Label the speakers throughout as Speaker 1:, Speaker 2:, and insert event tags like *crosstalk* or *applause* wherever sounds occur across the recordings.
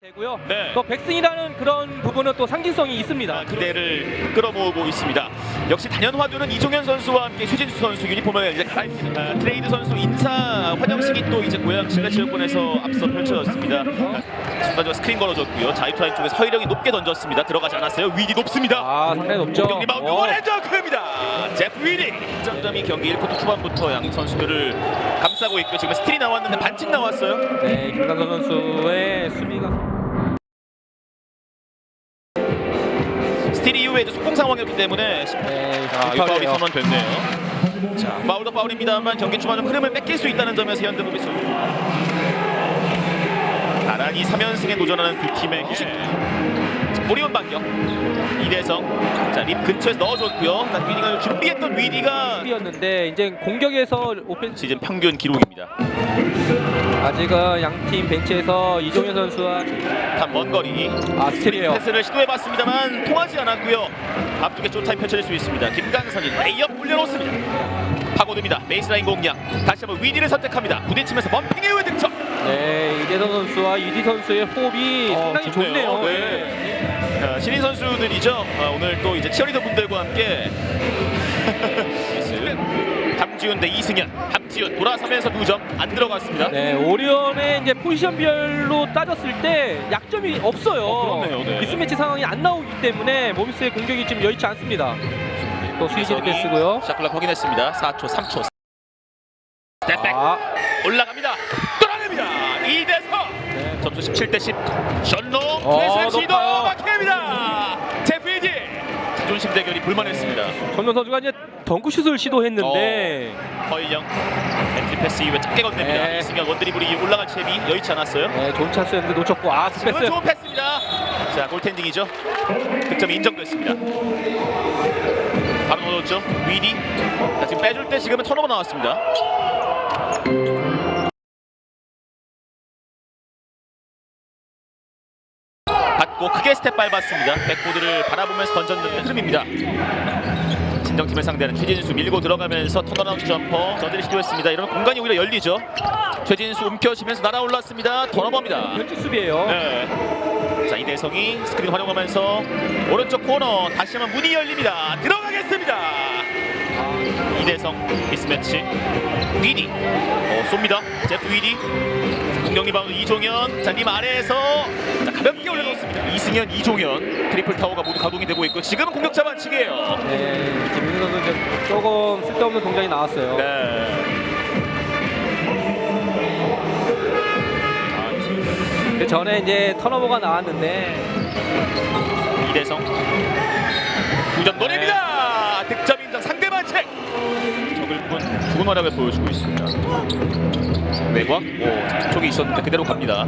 Speaker 1: 되고요.
Speaker 2: 네.
Speaker 1: 또 백승이라는 그런 부분은 또 상징성이 있습니다.
Speaker 2: 아, 기대를 끌어모으고 있습니다. 역시 단연 화두는 이종현 선수와 함께 최진수 선수 유니폼을 이제 갈아입니다. 아, 트레이드 선수 인사 환영식이 또 이제 고향 신라체육관에서 앞서 펼쳐졌습니다. 순간적으로 스크린 걸어줬고요. 자유투라인 쪽에 서희령이 높게 던졌습니다. 들어가지 않았어요. 위디 높습니다.
Speaker 1: 아, 상당히 높죠.
Speaker 2: 공격 리바운드
Speaker 1: 어,
Speaker 2: 원앤더크입니다. 제프 위디. 점점이 경기 1쿼터 초반부터 양 선수들을 감싸고 있고 지금 스틸이 나왔는데 반칙 나왔어요.
Speaker 1: 네, 김강선 선수의 수비가
Speaker 2: 스틸 이후에도 속공 상황이었기 때문에
Speaker 1: 네,
Speaker 2: 아, 이 파울이
Speaker 1: 파울이에요.
Speaker 2: 선언 됐네요. 자, 파울도 파울입니다만 경기 초반에 흐름을 뺏길 수 있다는 점에서 현대모비스 나란히 3연승에 도전하는 두 팀의 휴식. 자, 오리온 반격. 이대성. 자, 립 근처에서 넣어줬고요. 자, 휘닝을 준비했던 위디가
Speaker 1: 수비였는데 이제 공격에서 오펜스
Speaker 2: 시즌 평균 기록입니다.
Speaker 1: 아직은 양팀 벤치에서 이종현 선수와
Speaker 2: 단먼 거리.
Speaker 1: 아 스틸이에요.
Speaker 2: 패스를 시도해봤습니다만 통하지 않았고요. 앞쪽에 쇼타임 펼쳐질 수 있습니다. 김강선이 레이업 올려놓습니다. 파고듭니다. 베이스라인 공략. 다시 한번 위디를 선택합니다. 부딪히면서 범핑 이후의 득점.
Speaker 1: 네, 이대성 선수와 이디 선수의 호흡이
Speaker 2: 어,
Speaker 1: 상당히
Speaker 2: 좋네요.
Speaker 1: 좋네요.
Speaker 2: 네. 자, 신인 선수들이죠. 아, 오늘 또 이제 치어리더 분들과 함께 *laughs* 함지훈 대 이승현. 함지훈 돌아서면서 두 점 안 들어갔습니다.
Speaker 1: 네, 오리온의 이제 포지션별로 따졌을 때 약점이 없어요.
Speaker 2: 어, 그렇네요, 네.
Speaker 1: 미스매치 상황이 안 나오기 때문에 모비스의 공격이 지금 여의치 않습니다. 또
Speaker 2: 이성이
Speaker 1: 패스고요.
Speaker 2: 샤클락 확인했습니다. 4초, 3초. 스텝백
Speaker 1: 아,
Speaker 2: 올라갑니다. 뚫어냅니다. 이대성.
Speaker 1: 네.
Speaker 2: 점수 17 대 10. 션노
Speaker 1: 어,
Speaker 2: 투에스 시도
Speaker 1: 높아요.
Speaker 2: 막힙니다. 제프이디. 자 존심 대결이 불만했습니다.
Speaker 1: 전면 선수가 이제 덩크슛을 시도했는데
Speaker 2: 허일영 엔트리 패스 이후에 짧게 건넵니다.
Speaker 1: 네.
Speaker 2: 이승현 원드리블이 올라갈 채비 여의치 않았어요.
Speaker 1: 네, 좋은 찬스였는데 놓쳤고 아,
Speaker 2: 지금은
Speaker 1: 패스.
Speaker 2: 좋은 패스입니다. 자, 골텐딩이죠. 득점이 인정됐습니다. 바로 넣었죠. 위디. 자, 지금 빼줄 때 지금은 턴오버 나왔습니다. 받고 크게 스텝 밟았습니다. 백보드를 바라보면서 던졌는 흐름입니다. 진정팀을 상대하는 최진수 밀고 들어가면서 턴어라운드 점퍼 저들이 시도했습니다. 이러면 공간이 오히려 열리죠. 최진수 움켜쥐면서 날아올랐습니다. 턴오버입니다.
Speaker 1: 변칙 수비예요.
Speaker 2: 네. 자 이대성이 스크린 활용하면서 오른쪽 코너 다시 한번 문이 열립니다. 들어가겠습니다. 이대성 미스매치 위디 어, 쏩니다. 제프 위디 자, 공격 리바운드 이종현 자님 아래에서 자, 가볍게 올려놓습니다. 이승현 이종현 트리플 타워가 모두 가동이 되고 있고 지금은 공격자 반칙이에요.
Speaker 1: 네, 김민우 선수 이제 조금 쓸데없는 동작이 나왔어요.
Speaker 2: 네.
Speaker 1: 그 전에 이제 턴오버가 나왔는데
Speaker 2: 이대성 두점 노립니다. 득점 인정 상대 반칙. 뿐 좋은 활약을 보여주고 있습니다. 외곽 오 쪽이 있었는데 그대로 갑니다.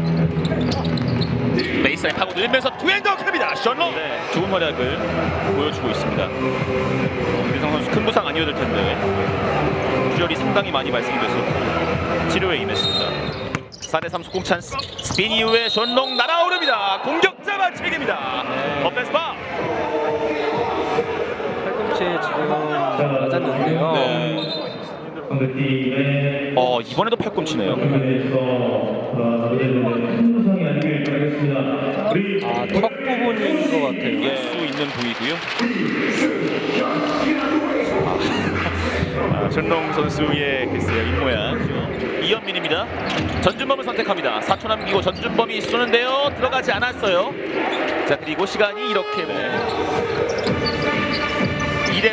Speaker 2: 베이스라인 타고 늘면서 투엔더 캡니다. 션로 네, 좋은 활약을 보여주고 있습니다. 이대성 선수 큰 부상 아니어야 될 텐데 출혈이 상당히 많이 발생이 돼서 치료에 임했습니다. 4대3 속공 찬스 스핀 이후에 전롱 날아오릅니다. 공격자 반칙입니다. 어 이번에도 팔꿈치네요.
Speaker 3: 아,
Speaker 1: 턱 부분인 것 같아요.
Speaker 2: 예, 수 있는 부위고요. 아, 전동 선수의 글쎄요 입모양 이현민입니다. 전준범을 선택합니다. 4초 남기고 전준범이 쏘는데요 들어가지 않았어요. 자 그리고 시간이 이렇게 네.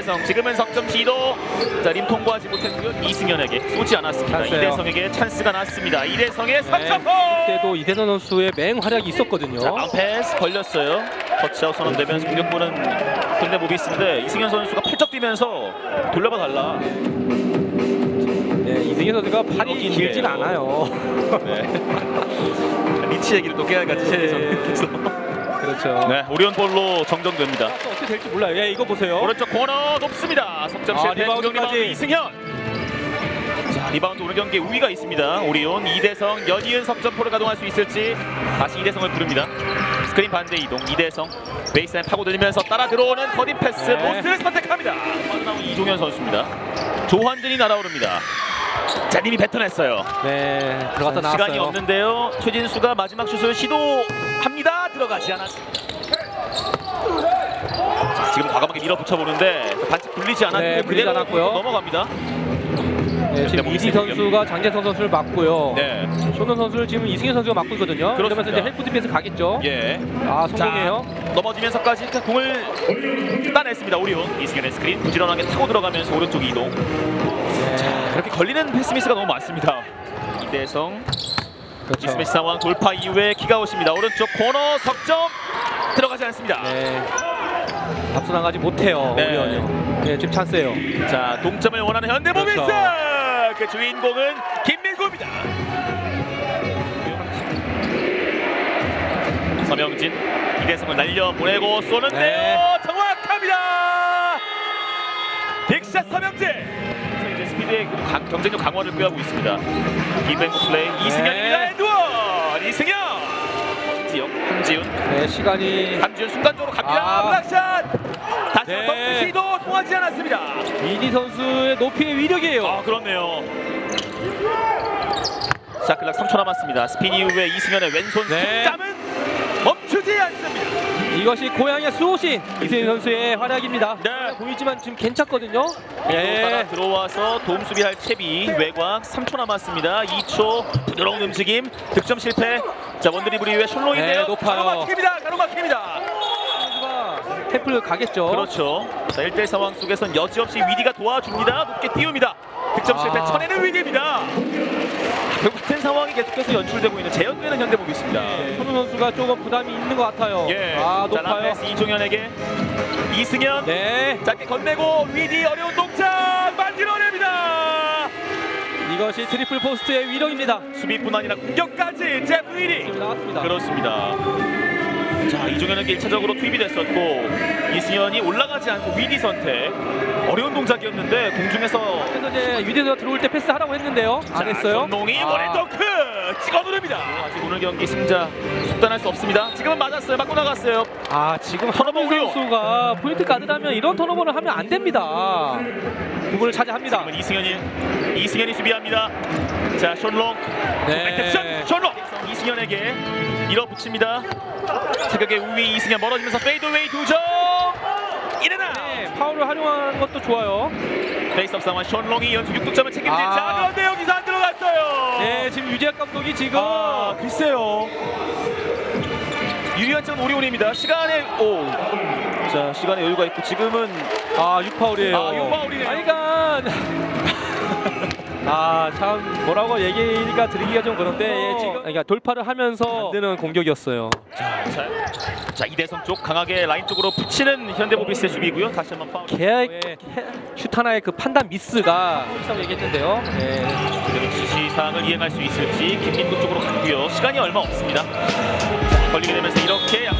Speaker 2: 이대성 지금은 석점 시도 자림 통보하지 못했고요 이승현에게 쏘지 않았습니다.
Speaker 1: 찬스예요.
Speaker 2: 이대성에게 찬스가 났습니다. 이대성의
Speaker 1: 네,
Speaker 2: 3점포
Speaker 1: 그때도 이대선 선수의 맹활약이 있었거든요.
Speaker 2: 자, 아웃패스 걸렸어요. 터치아웃 선언되면서 공격권은 현대 모비스인데 이승현 선수가 팔쩍 뛰면서 돌려봐 달라.
Speaker 1: 네, 이승현 선수가 팔이. 길진 않아요.
Speaker 2: 네. *laughs* 리치 얘기를 또 깨알같이
Speaker 1: 네.
Speaker 2: 세대선께서
Speaker 1: 그렇죠.
Speaker 2: 네, 오리온 볼로 정정됩니다.
Speaker 1: 또 어떻게 될지 몰라요. 예, 이거 보세요.
Speaker 2: 오른쪽 코너 높습니다. 석점
Speaker 1: 아,
Speaker 2: 실패
Speaker 1: 리바운드까지.
Speaker 2: 공격 리바운드 이승현. 자, 리바운드 오늘 경기에 우위가 있습니다. 오리온 이대성 연이은 석점포를 가동할 수 있을지 다시 이대성을 부릅니다. 스크린 반대 이동 이대성 베이스라인 파고들면서 따라 들어오는 거리 패스
Speaker 1: 네.
Speaker 2: 모스를 선택합니다. 나온 이종현 선수입니다. 조환준이 날아오릅니다. 자, 님이 뱉어냈어요.
Speaker 1: 네, 들어갔다
Speaker 2: 자,
Speaker 1: 나왔어요.
Speaker 2: 시간이 없는데요. 최진수가 마지막 슛을 시도 합니다. 들어가지 않았습니다. 자, 지금 과감하게 밀어붙여 보는데 반칙 굴리지 않았고
Speaker 1: 네, 굴리지
Speaker 2: 그대로
Speaker 1: 않았고요.
Speaker 2: 넘어갑니다.
Speaker 1: 네, 지금
Speaker 2: 네,
Speaker 1: 이디 선수가 장재성 선수를 맞고요.
Speaker 2: 네,
Speaker 1: 쇼는 선수를 지금 이승현 선수가 맡고 있거든요.
Speaker 2: 그렇습니다.
Speaker 1: 그러면서 이제 헬프 디펜스 가겠죠.
Speaker 2: 예.
Speaker 1: 아 성공해요.
Speaker 2: 자, 넘어지면서까지 그 공을 따냈습니다. 오리온 이승현의 스크린 부지런하게 타고 들어가면서 오른쪽 이동. 걸리는 패스미스가 너무 많습니다. 이대성
Speaker 1: 그렇죠.
Speaker 2: 미스매치 상황 돌파 이후에 키가웃입니다. 오른쪽 코너 석점 들어가지 않습니다.
Speaker 1: 네. 나가지 못해요.
Speaker 2: 네.
Speaker 1: 오리온이요. 네, 지금 찬스예요.
Speaker 2: 자 동점을 원하는 현대모비스
Speaker 1: 그렇죠.
Speaker 2: 그 주인공은 김민구입니다. 서명진 이대성을 날려 보내고 쏘는데요.
Speaker 1: 네.
Speaker 2: 정확합니다. 빅샷 서명진. 강- 경쟁력 강화를 꾀하고 있습니다. 디펜스 플레이 이승현입니다.
Speaker 1: 네.
Speaker 2: 엔드원 이승현. 지역 함지훈
Speaker 1: 네, 시간이
Speaker 2: 함지훈 순간적으로 갑니다.
Speaker 1: 아.
Speaker 2: 블락샷. 다시
Speaker 1: 네.
Speaker 2: 한번 시도 통하지 않았습니다.
Speaker 1: 이디 선수의 높이의 위력이에요.
Speaker 2: 아 그렇네요. 샤클락 3초 남았습니다. 스핀 이후에 이승현의 왼손
Speaker 1: 네.
Speaker 2: 않습니다.
Speaker 1: 이것이 고향의 수호신 이승현 선수의 활약입니다.
Speaker 2: 네.
Speaker 1: 보이지만 지금 괜찮거든요.
Speaker 2: 예.
Speaker 1: 예.
Speaker 2: 들어와서 도움 수비할 채비 외곽 3초 남았습니다. 2초 부드러운 움직임 득점 실패. 자 원드리블 이후에 셜로인데요.
Speaker 1: 네, 높아요.
Speaker 2: 가로막힙니다. 가로막힙니다.
Speaker 1: 태플 가겠죠.
Speaker 2: 그렇죠. 자 1대1 상황 속에선 여지없이 위디가 도와줍니다. 높게 띄웁니다. 득점 실패
Speaker 1: 아.
Speaker 2: 쳐내는 위디입니다. 결국 같은 상황이 계속해서 연출되고 있는 재현되는 현대목입니다.
Speaker 1: 네, 손우 선수가 조금 부담이 있는 것 같아요.
Speaker 2: 예.
Speaker 1: 아
Speaker 2: 자,
Speaker 1: 높아요.
Speaker 2: 라페스 이종현에게 이승현
Speaker 1: 네,
Speaker 2: 짧게 건네고 위디 어려운 동작 만들어냅니다.
Speaker 1: 이것이 트리플 포스트의 위력입니다.
Speaker 2: 수비뿐 아니라 공격까지 제프 위디.
Speaker 1: 나왔습니다.
Speaker 2: 그렇습니다. 자 이종현에게 1차적으로 투입이 됐었고 이승현이 올라가지 않고 위디 선택 어려운 동작이었는데 공중에서
Speaker 1: 그래서 이제 유대가 들어올 때 패스하라고 했는데요. 안 했어요.
Speaker 2: 전농이
Speaker 1: 아.
Speaker 2: 원앤덩크 찍어 누릅니다. 아직 오늘 경기 승자 속단할 수 없습니다. 지금은 맞았어요. 맞고 나갔어요.
Speaker 1: 아 지금
Speaker 2: 턴오버
Speaker 1: 한민
Speaker 2: 우려.
Speaker 1: 선수가 포인트 가드라면 이런 턴오버를 하면 안 됩니다. 부분을 차지합니다.
Speaker 2: 지금은 이승현이 이승현이 수비합니다. 자 션롱
Speaker 1: 네.
Speaker 2: 득점 션롱 이승현에게 밀어붙입니다. 체격의 우위 이승현 멀어지면서 페이드웨이
Speaker 1: 네, 파울을 활용하는 것도 좋아요.
Speaker 2: 페이스업 상황 션롱이 연속 6득점을 책임진
Speaker 1: 아.
Speaker 2: 자 그런데 여기서 안 들어갔어요.
Speaker 1: 네, 지금 유재학 감독이 지금
Speaker 2: 아 글쎄요. 유리한 점은 오리온입니다. 시간에 오. 자 시간에 여유가 있고 지금은
Speaker 1: 아 6파울이에요.
Speaker 2: 아, 육파울이네요.
Speaker 1: 아이가 아 참 뭐라고 얘기가 드리기가 좀 그런데 예, 지금 그러니까 돌파를 하면서 만드는 공격이었어요.
Speaker 2: 자, 자 이대성 쪽 강하게 라인 쪽으로 붙이는 현대모비스의 수비고요. 다시 한번 파울.
Speaker 1: 계획 슛 하나의 그 판단 미스가 있다고 얘기했는데요. 네.
Speaker 2: 그대로 지시 사항을 이행할 수 있을지 김민구 쪽으로 갔고요. 시간이 얼마 없습니다. 자, 걸리게 되면서 이렇게 양